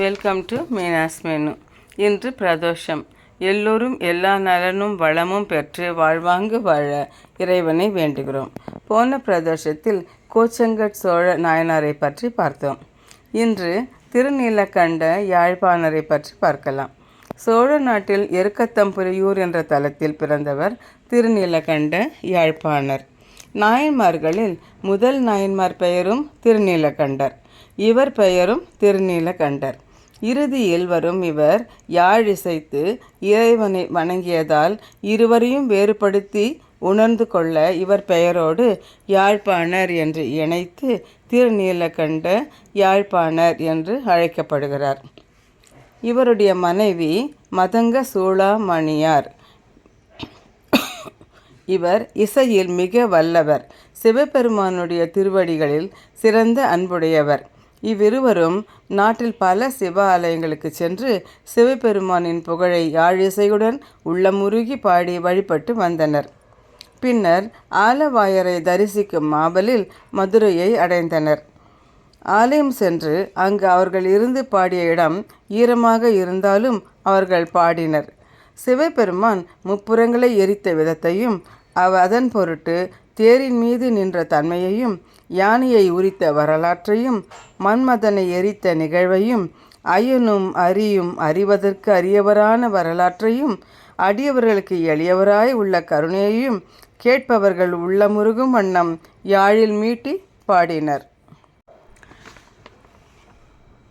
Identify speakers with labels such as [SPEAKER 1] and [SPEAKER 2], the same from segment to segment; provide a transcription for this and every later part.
[SPEAKER 1] Welcome to Meena's menu இன்று பிரதோஷம். எல்லோரும் எல்லா நலனும் வளமும் பெற்று வாழ்வாங்கு வாழ இறைவனை வேண்டுகிறோம். போன பிரதோஷத்தில் கோச்சங்கட் சோழ நாயனாரை பற்றி பார்த்தோம். இன்று திருநீலக்கண்ட யாழ்ப்பாணரை பற்றி பார்க்கலாம். சோழ நாட்டில் எருக்கத்தம்புரியூர் என்ற தலத்தில் பிறந்தவர் திருநீலகண்ட யாழ்ப்பாணர். நாயன்மார்களில் முதல் நாயன்மார் பெயரும் திருநீலகண்டர். இவர் பெயரும் திருநீலகண்டர். இறுதியில் வரும் இவர் யாழ் இசைத்து இறைவனை வணங்கியதால் இருவரையும் வேறுபடுத்தி உணர்ந்து கொள்ள இவர் பெயரோடு யாழ்ப்பாணர் என்று இணைத்து திருநீலகண்ட யாழ்ப்பாணர் என்று அழைக்கப்படுகிறார். இவருடைய மனைவி மதங்க சூளாமணியார். இவர் இசையில் மிக வல்லவர். சிவபெருமானுடைய திருவடிகளில் சிறந்த அன்புடையவர். இவ்விருவரும் நாட்டில் பல சிவ ஆலயங்களுக்கு சென்று சிவபெருமானின் புகழை யாழிசையுடன் உள்ளமுருகி பாடி வழிபட்டு வந்தனர். பின்னர் ஆலவாயரை தரிசிக்கும் மாபலில் மதுரையை அடைந்தனர். ஆலயம் சென்று அங்கு அவர்கள் இருந்து பாடிய இடம் ஈரமாக இருந்தாலும் அவர்கள் பாடினர். சிவபெருமான் முப்புறங்களை எரித்த விதத்தையும் அவ அதன் பொருட்டு தேரின் மீது நின்ற தன்மையையும் யானையை உரித்த வரலாற்றையும் மன்மதனை எரித்த நிகழ்வையும் அயனும் அரியும் அறிவதற்கு அரியவரான வரலாற்றையும் அடியவர்களுக்கு எளியவராய் உள்ள கருணையையும் கேட்பவர்கள் உள்ளமுருகும் வண்ணம் யாழில் மீட்டி பாடினர்.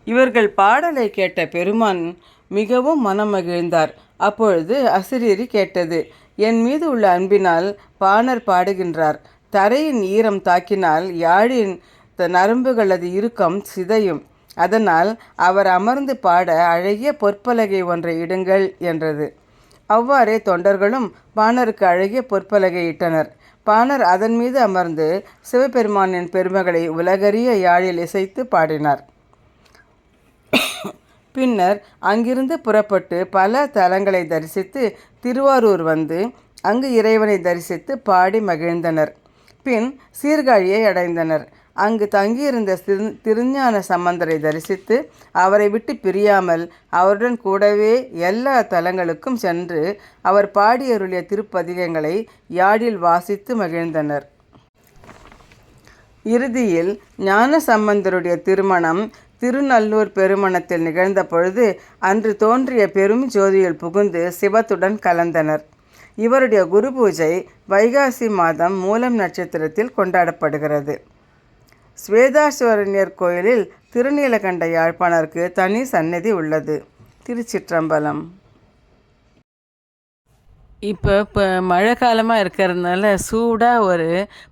[SPEAKER 1] இவர்கள் பாடலை கேட்ட பெருமான் மிகவும் மனம் மகிழ்ந்தார் அப்பொழுது அசிரியரி கேட்டது என் மீது உள்ள அன்பினால் பாணர் பாடுகின்றார். தரையின் ஈரம் தாக்கினால் யாழின் த- நரம்புகளது இறுக்கம் சிதையும். அதனால் அவர் அமர்ந்து பாட அழகிய பொற்பலகை ஒன்றை இடுங்கள் என்றது. அவ்வாறே தொண்டர்களும் பாணருக்கு அழகிய பொற்பலகை இட்டனர். பாணர் அதன் மீது அமர்ந்து சிவபெருமானின் பெருமைகளை உலகறிய யாழில் இசைத்து பாடினார். பின்னர் அங்கிருந்து புறப்பட்டு பல தலங்களை தரிசித்து திருவாரூர் வந்து அங்கு இறைவனை தரிசித்து பாடி மகிழ்ந்தனர். பின் சீர்காழியை அடைந்தனர். அங்கு தங்கியிருந்த திரு திருஞான சம்பந்தரை தரிசித்து அவரை விட்டு பிரியாமல் அவருடன் கூடவே எல்லா தலங்களுக்கும் சென்று அவர் பாடியருளிய திருப்பதிகங்களை யாழில் வாசித்து மகிழ்ந்தனர். இறுதியில் ஞான சம்பந்தருடைய திருமணம் திருநல்லூர் பெருமணத்தில் நிகழ்ந்த பொழுது அன்று தோன்றிய பெரும் ஜோதியில் புகுந்து சிவத்துடன் கலந்தனர். இவருடைய குரு பூஜை வைகாசி மாதம் மூலம் நட்சத்திரத்தில் கொண்டாடப்படுகிறது. ஸ்வேதாஸ்வரண்யர் கோயிலில் திருநீலகண்ட யாழ்ப்பாணருக்கு தனி சந்நிதி உள்ளது. திருச்சிற்றம்பலம். இப்போ இப்போ மழை காலமாக இருக்கிறதுனால சூடாக ஒரு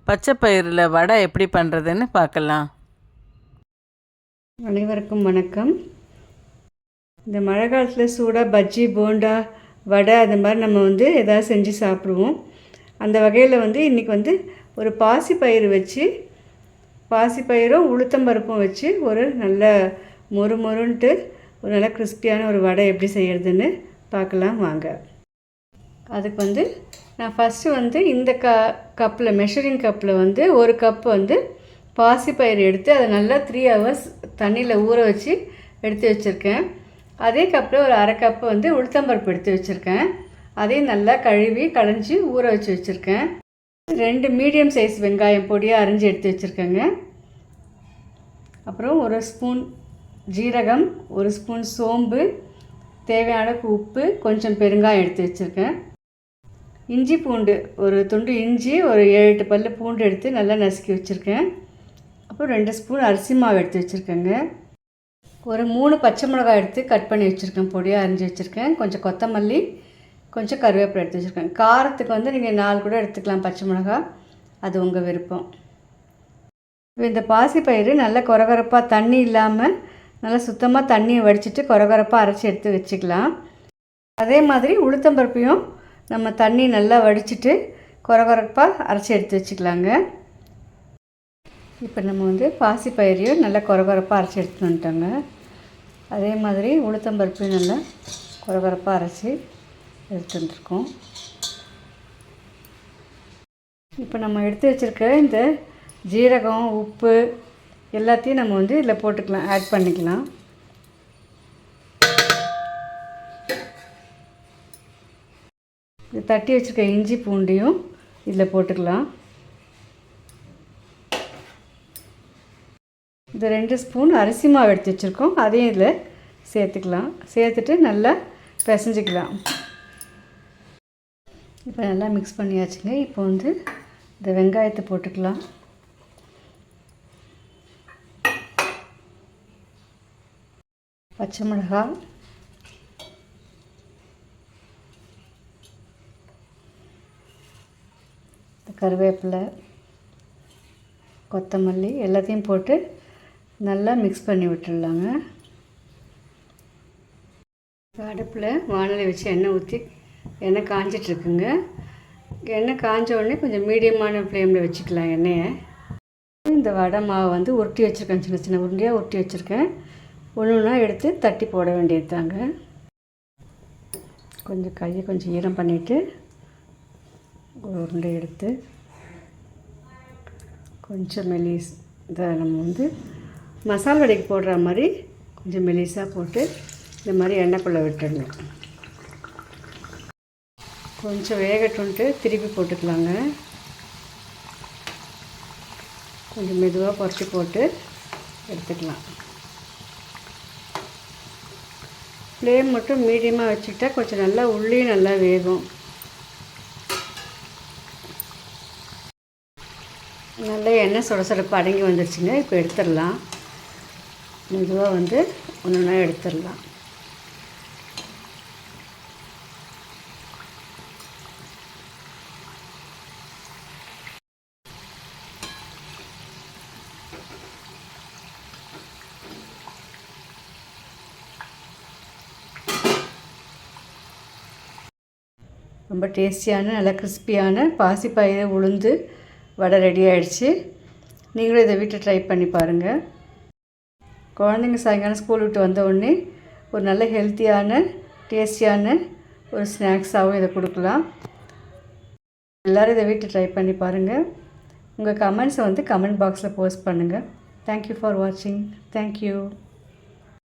[SPEAKER 1] பச்சை பயிரில் வடை எப்படி பண்ணுறதுன்னு பார்க்கலாம்.
[SPEAKER 2] அனைவருக்கும் வணக்கம். இந்த மழை காலத்தில் சூடாக பஜ்ஜி போண்டா வடை அது மாதிரி நம்ம வந்து எதாவது செஞ்சு சாப்பிடுவோம். அந்த வகையில் வந்து இன்றைக்கி வந்து ஒரு பாசிப்பயிறு வச்சு பாசிப்பயிரும் உளுத்தம்பருப்பும் வச்சு ஒரு நல்ல மொறு மொறுன்ட்டு ஒரு நல்ல கிறிஸ்பியான ஒரு வடை எப்படி செய்கிறதுன்னு பார்க்கலாம் வாங்க. அதுக்கு வந்து நான் ஃபஸ்ட்டு வந்து இந்த க கப்பில் மெஷரிங் கப்பில் வந்து ஒரு கப் வந்து பாசிப்பயிறு எடுத்து அதை நல்லா த்ரீ ஹவர்ஸ் தண்ணியில் ஊற வச்சு எடுத்து வச்சுருக்கேன். அதே கப்பில் ஒரு அரை கப்பு வந்து உளுத்தம்பருப்பு எடுத்து வச்சுருக்கேன். அதையும் நல்லா கழுவி கடைஞ்சி ஊற வச்சு வச்சுருக்கேன். ரெண்டு மீடியம் சைஸ் வெங்காயம் பொடியாக அரிஞ்சு எடுத்து வச்சுருக்கேங்க. அப்புறம் ஒரு ஸ்பூன் ஜீரகம் ஒரு ஸ்பூன் சோம்பு தேவையான அளவுக்கு உப்பு கொஞ்சம் பெருங்காயம் எடுத்து வச்சுருக்கேன். இஞ்சி பூண்டு ஒரு துண்டு இஞ்சி ஒரு ஏழு எட்டு பல் பூண்டு எடுத்து நல்லா நசுக்கி வச்சுருக்கேன். அப்புறம் ரெண்டு ஸ்பூன் அரிசி மாவு எடுத்து வச்சுருக்கேங்க. ஒரு மூணு பச்சை மிளகாய் எடுத்து கட் பண்ணி வச்சுருக்கேன். பொடியாக அரிஞ்சு வச்சுருக்கேன். கொஞ்சம் கொத்தமல்லி கொஞ்சம் கருவேப்பிலை எடுத்து வச்சுருக்கேன். காரத்துக்கு வந்து நீங்கள் நாலு கூட எடுத்துக்கலாம் பச்சை மிளகாய். அது உங்கள் விருப்பம். இந்த பாசிப்பயிறு நல்லா குறகுறப்பாக தண்ணி இல்லாமல் நல்லா சுத்தமாக தண்ணியை வடிச்சிட்டு குறகுறப்பாக அரைச்சி எடுத்து வச்சுக்கலாம். அதே மாதிரி உளுத்தம்பருப்பையும் நம்ம தண்ணி நல்லா வடிச்சிட்டு குறகுறப்பாக அரைச்சி எடுத்து வச்சுக்கலாங்க. இப்போ நம்ம வந்து பாசி பயிரையும் நல்லா குறகுறப்பாக அரைச்சி எடுத்துகிட்டு வந்துட்டோங்க. அதே மாதிரி உளுத்தம்பருப்பையும் நல்லா குறகுறப்பாக அரைச்சி எடுத்து வந்துருக்கோம். இப்போ நம்ம எடுத்து வச்சுருக்க இந்த ஜீரகம் உப்பு எல்லாத்தையும் நம்ம வந்து இதில் போட்டுக்கலாம் ஆட் பண்ணிக்கலாம். இந்த தட்டி வச்சுருக்க இஞ்சி பூண்டையும் இதில் போட்டுக்கலாம். இந்த ரெண்டு ஸ்பூன் அரிசி மாவு எடுத்து வச்சுருக்கோம். அதையும் இதில் சேர்த்துக்கலாம். சேர்த்துட்டு நல்லா பிசைஞ்சிக்கலாம். இப்போ நல்லா மிக்ஸ் பண்ணியாச்சுங்க. இப்போ வந்து இந்த வெங்காயத்தை போட்டுக்கலாம். பச்சை மிளகாய். இந்த கருவேப்பிலை கொத்தமல்லி எல்லாத்தையும் போட்டு நல்லா மிக்ஸ் பண்ணி விட்டுடலாங்க. அடுப்பில் வானலை வச்சு எண்ணெய் ஊற்றி எண்ணெய் காஞ்சிட்ருக்குங்க. எண்ணெய் காஞ்ச உடனே கொஞ்சம் மீடியமான ஃப்ளேமில் வச்சுக்கலாம் எண்ணெயை. இந்த வடை மாவை வந்து உருட்டி வச்சுருக்கேன் சின்ன சின்ன உருண்டையாக உருட்டி வச்சுருக்கேன். ஒன்று ஒன்றா எடுத்து தட்டி போட வேண்டியது தாங்க. கொஞ்சம் கையை கொஞ்சம் ஈரம் பண்ணிவிட்டு ஒரு உருண்டை எடுத்து கொஞ்சம் மெலிஸ் இதை நம்ம வந்து மசாலா வடைக்கு போடுற மாதிரி கொஞ்சம் மெலிசாக போட்டு இந்த மாதிரி எண்ணெய்க்குள்ளே விட்டுடணும். கொஞ்சம் வேகட்டுன்ட்டு திருப்பி போட்டுக்கலாங்க. கொஞ்சம் மெதுவாக குறைச்சி போட்டு எடுத்துக்கலாம். ஃப்ளேம் மட்டும் மீடியமாக வச்சுக்கிட்டா கொஞ்சம் நல்லா உள்ளேயும் நல்லா வேகும். நல்லா எண்ணெய் சுட சுடப்பு அடங்கி வந்துருச்சுங்க. இப்போ எடுத்துடலாம். மெதுவாக வந்து ஒன்று ஒன்றா எடுத்துடலாம். ரொம்ப டேஸ்டியான நல்லா கிறிஸ்பியான பாசிப்பயிறு உளுந்து வடை ரெடி ஆயிடுச்சு. நீங்களும் இதை வீட்டில் ட்ரை பண்ணி பாருங்கள் குழந்தைங்க சாயங்காலம் ஸ்கூல் விட்டு வந்த உடனே ஒரு நல்ல ஹெல்த்தியான டேஸ்டியான ஒரு ஸ்நாக்ஸாகவும் இதை கொடுக்கலாம். எல்லோரும் இதை வீட்டில் ட்ரை பண்ணி பாருங்கள் உங்கள் கமெண்ட்ஸை வந்து கமெண்ட் பாக்ஸில் போஸ்ட் பண்ணுங்கள் தேங்க்யூ ஃபார் வாட்சிங் தேங்க்யூ